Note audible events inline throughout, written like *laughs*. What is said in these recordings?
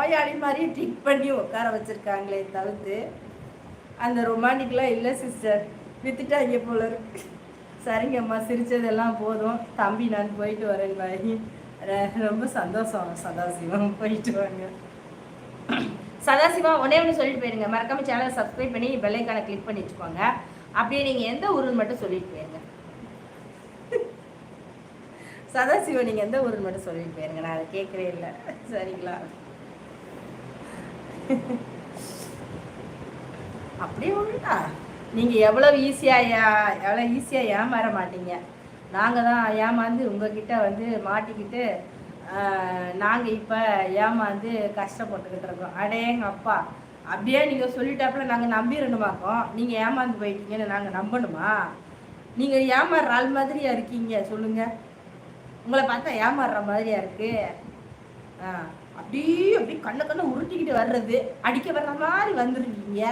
நோயாளி மாதிரி ட்ரீட் பண்ணி உட்கார வச்சுருக்காங்களே தவிர்த்து அந்த ரொமான்டிக்லாம் இல்லை சிஸ்டர் வித்துட்டாங்க போல இருக்கு. சரிங்கம்மா சிரித்ததெல்லாம் போதும். தம்பி நான் போயிட்டு வரேன் பாய் ரொம்ப சந்தோஷம் சதாசிவம் போயிட்டு வாங்க. சதாசிவா ஒன்னே ஒன்று சொல்லிட்டு போயிருங்க. மறக்காம சேனலை சப்ஸ்கிரைப் பண்ணி பெல்லைக்கான கிளிக் பண்ணி வச்சுக்கோங்க. அப்படியே நீங்கள் எந்த ஊருன்னு மட்டும் சொல்லிட்டு போயிருங்க. சதாசிவம் நீங்கள் எந்த ஊருன்னு மட்டும் சொல்லிட்டு போயிருங்க. நான் அதை கேட்கவே இல்லை. சரிங்களா? *laughs* அப்படியே ஒன்றுடா நீங்கள் எவ்வளோ ஈஸியாக எவ்வளோ ஈஸியாக ஏமாற மாட்டீங்க. நாங்கள் தான் ஏமாந்து உங்ககிட்ட வந்து மாட்டிக்கிட்டு நாங்கள் இப்போ ஏமாந்து கஷ்டப்பட்டுக்கிட்டு இருக்கோம். அடேங்க அப்பா. அப்படியே நீங்கள் சொல்லிட்டாப்புல நாங்கள் நம்பிடணுமாக்கோம் நீங்கள் ஏமாந்து போயிட்டீங்கன்னு நாங்கள் நம்பணுமா? நீங்கள் ஏமாறுற ஆள் மாதிரியா இருக்கீங்க சொல்லுங்கள் உங்களை பார்த்தா ஏமாறுற மாதிரியா இருக்குது ஆ. அப்படியே அப்படியே கண்ணை கண்ணை உருட்டிக்கிட்டு வர்றது. அடிக்க வர்ற மாதிரி வந்துருக்கீங்க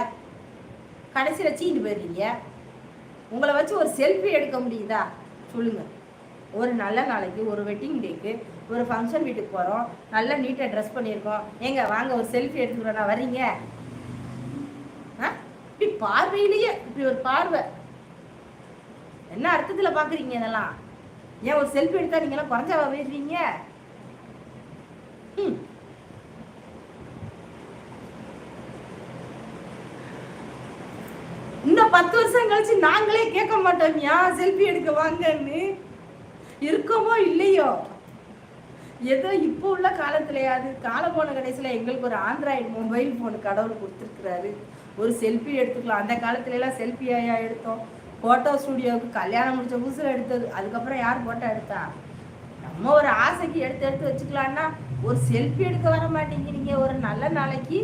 கடைசியில் சீண்டு போயிடுறீங்க உங்களை வச்சு ஒரு செல்ஃபி எடுக்க முடியுதா? சொல்லுங்க. ஒரு நல்ல நாளைக்கு ஒரு வெட்டிங் டேக்கு ஒரு ஃபங்க்ஷன் வீட்டுக்கு போகிறோம் நல்லா நீட்டாக ட்ரெஸ் பண்ணியிருக்கோம். ஏங்க வாங்க ஒரு செல்ஃபி எடுத்துக்கிறோம் வரீங்க? ஆ? இப்படி பார்வையிலேயே இப்படி ஒரு பார்வை. என்ன அர்த்தத்தில் பார்க்குறீங்க இதெல்லாம்? ஏன் ஒரு செல்ஃபி எடுத்தா நீங்களாம் குறைஞ்சாவா போயிடுறீங்க ம். இன்னும் பத்து வருஷம் கழிச்சு நாங்களே கேட்க மாட்டோம்யா செல்ஃபி எடுக்க வாங்கன்னு. இருக்கமோ இல்லையோ? ஏதோ இப்போ உள்ள காலத்துலயாவது காலம் போன கடைசியில் எங்களுக்கு ஒரு ஆண்ட்ராய்டு மொபைல் ஃபோன் கடவுள் கொடுத்துருக்குறாரு. ஒரு செல்ஃபி எடுத்துக்கலாம். அந்த காலத்துலலாம் செல்ஃபி ஆயா எடுத்தோம். ஃபோட்டோ ஸ்டூடியோவுக்கு கல்யாணம் முடிச்ச புதுசில் எடுத்தது. அதுக்கப்புறம் யார் ஃபோட்டோ எடுத்தா? நம்ம ஒரு ஆசைக்கு எடுத்து எடுத்து வச்சுக்கலான்னா ஒரு செல்ஃபி எடுக்க வர மாட்டேங்கிறீங்க. ஒரு நல்ல நாளைக்கு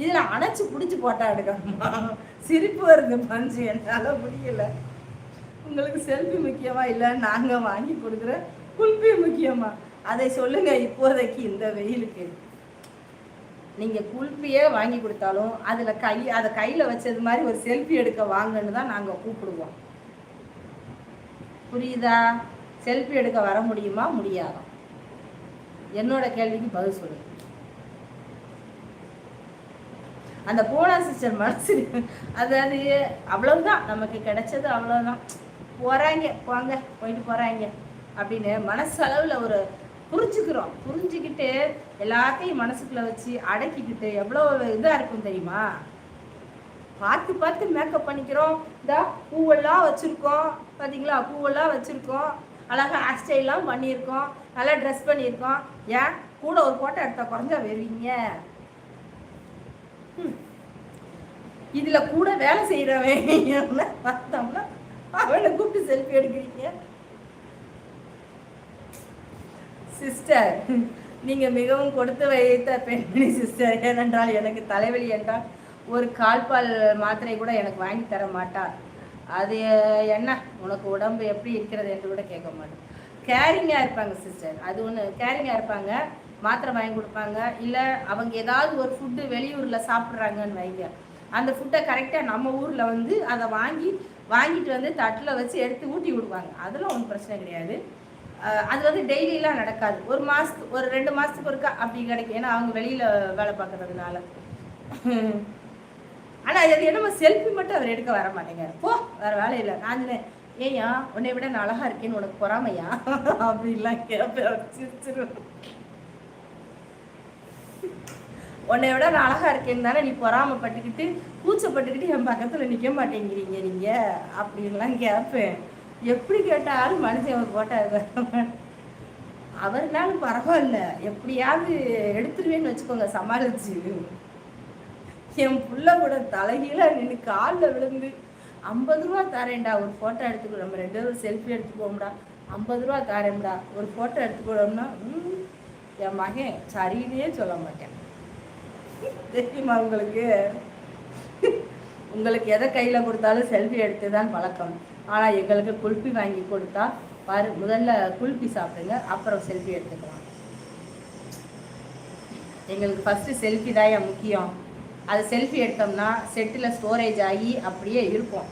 இதில் அணைச்சி பிடிச்சி போட்டா எடுக்கணுமா சிரிப்பு வருது பஞ்சு என்னால் முடியல. உங்களுக்கு செல்ஃபி முக்கியமா இல்லை நாங்கள் வாங்கி கொடுக்குற குல்பி முக்கியமா? அதை சொல்லுங்க இப்போதைக்கு இந்த வெயிலுக்கு. நீங்கள் குல்பியே வாங்கி கொடுத்தாலும் அதில் கை அதை கையில் வச்சது மாதிரி ஒரு செல்ஃபி எடுக்க வாங்கன்னு தான் நாங்கள் கூப்பிடுவோம். புரியுதா? செல்ஃபி எடுக்க வர முடியுமா? முடியாதா. என்னோட கேள்விக்கு பதில் சொல்லுங்கள் அந்த போனா சிஸ்டர் மனசு அதாவது அவ்வளவுதான் நமக்கு கிடைச்சது அவ்வளவுதான். போறாங்க போங்க போயிட்டு போறாங்க அப்படின்னு மனசளவில் ஒரு புரிஞ்சுக்கிறோம். புரிஞ்சுக்கிட்டு எல்லாத்தையும் மனசுக்குள்ள வச்சு அடக்கிக்கிட்டு எவ்வளோ இதாக இருக்கும் தெரியுமா? பார்த்து பார்த்து மேக்கப் பண்ணிக்கிறோம். இந்த பூவெல்லாம் வச்சுருக்கோம். பார்த்தீங்களா பூவெல்லாம் வச்சுருக்கோம். அழகாக ஹேர் ஸ்டைல்லாம் பண்ணியிருக்கோம். நல்லா ட்ரெஸ் பண்ணியிருக்கோம். ஏன்? கூட ஒரு ஃபோட்டோ எடுத்தால் குறைஞ்சா வருவீங்க. இதில் கூட வேலை செய்கிறவன் பார்த்தோம்னா அவனை கூப்பிட்டு செல்ஃபி எடுக்கிறீங்க. சிஸ்டர் நீங்கள் மிகவும் கொடுத்து வைத்த பெண்மணி சிஸ்டர் ஏனென்றால் எனக்கு தலைவலி என்றால் ஒரு கால்பால் மாத்திரை கூட எனக்கு வாங்கி தர மாட்டார். அது என்ன? உனக்கு உடம்பு எப்படி இருக்கிறது என்று கூட கேட்க மாட்டேன். கேரிங்காக இருப்பாங்க சிஸ்டர் அது ஒன்று கேரிங்காக இருப்பாங்க மாத்திரை வாங்கி கொடுப்பாங்க இல்லை அவங்க ஏதாவது ஒரு ஃபுட்டு வெளியூரில் சாப்பிட்றாங்கன்னு வைங்க. அந்த ஃபுட்டை கரெக்டாக நம்ம ஊரில் வந்து அதை வாங்கி வாங்கிட்டு வந்து தட்டில் வச்சு எடுத்து ஊட்டி விடுவாங்க. அதெல்லாம் ஒன்றும் பிரச்சனை கிடையாது. அது வந்து டெய்லியெலாம் நடக்காது. ஒரு மாதத்துக்கு ஒரு ரெண்டு மாதத்துக்கு ஒருக்கா அப்படி கிடைக்கும். ஏன்னா அவங்க வெளியில் வேலை பார்க்குறதுனால. ஆனால் அது என்னமோ செல்ஃபி மட்டும் அவர் எடுக்க வர மாட்டேங்கார் போ வேறு வேலை இல்லை. நான் ஏயா உன்னை விட நான் அழகா இருக்கேன்னு உனக்கு பொறாமையா? அப்படின்லாம் கேட்பேன் உன்னை விட நான் அழகா இருக்கேன்னு தானே நீ பொறாமப்பட்டுக்கிட்டு கூச்சப்பட்டுக்கிட்டு என் பக்கத்துல நிற்க மாட்டேங்கிறீங்க நீங்கள் அப்படின்லாம் கேட்பேன் எப்படி கேட்டாலும் மனுஷன் அவர் போட்டார் அவர்னாலும் பரவாயில்ல. எப்படியாவது எடுத்துருவேன்னு வச்சுக்கோங்க சமாளிச்சு. என் புள்ள கூட தலைகீழ நின்று காலில் விழுந்து ஐம்பது ரூபா தரேன்டா ஒரு ஃபோட்டோ எடுத்துக்கோ. நம்ம ரெண்டு பேரும் செல்ஃபி எடுத்துக்கோம்டா ஐம்பது ரூபா தரேன்டா ஒரு ஃபோட்டோ எடுத்துக்கோம்னா என் மகன் சரின்னே சொல்ல மாட்டேன். தெரியுமா உங்களுக்கு? உங்களுக்கு எதை கையில் கொடுத்தாலும் செல்ஃபி எடுத்து தான் பழக்கம். ஆனால் எங்களுக்கு குல்பி வாங்கி கொடுத்தா பாரு முதல்ல குல்பி சாப்பிடுங்க அப்புறம் செல்ஃபி எடுத்துக்கலாம். எங்களுக்கு ஃபஸ்ட்டு செல்ஃபி தான் முக்கியம். அது செல்ஃபி எடுத்தோம்னா செட்டில் ஸ்டோரேஜ் ஆகி அப்படியே இருக்கும்.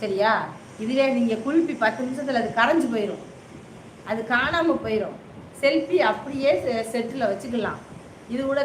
சரியா? இதுவே நீங்கள் குல்பி பத்து நிமிஷத்தில் அது கரைஞ்சி போயிடும் அது காணாமல் போயிடும் செல்ஃபி அப்படியே செட்டில் வச்சுக்கலாம். இது கூட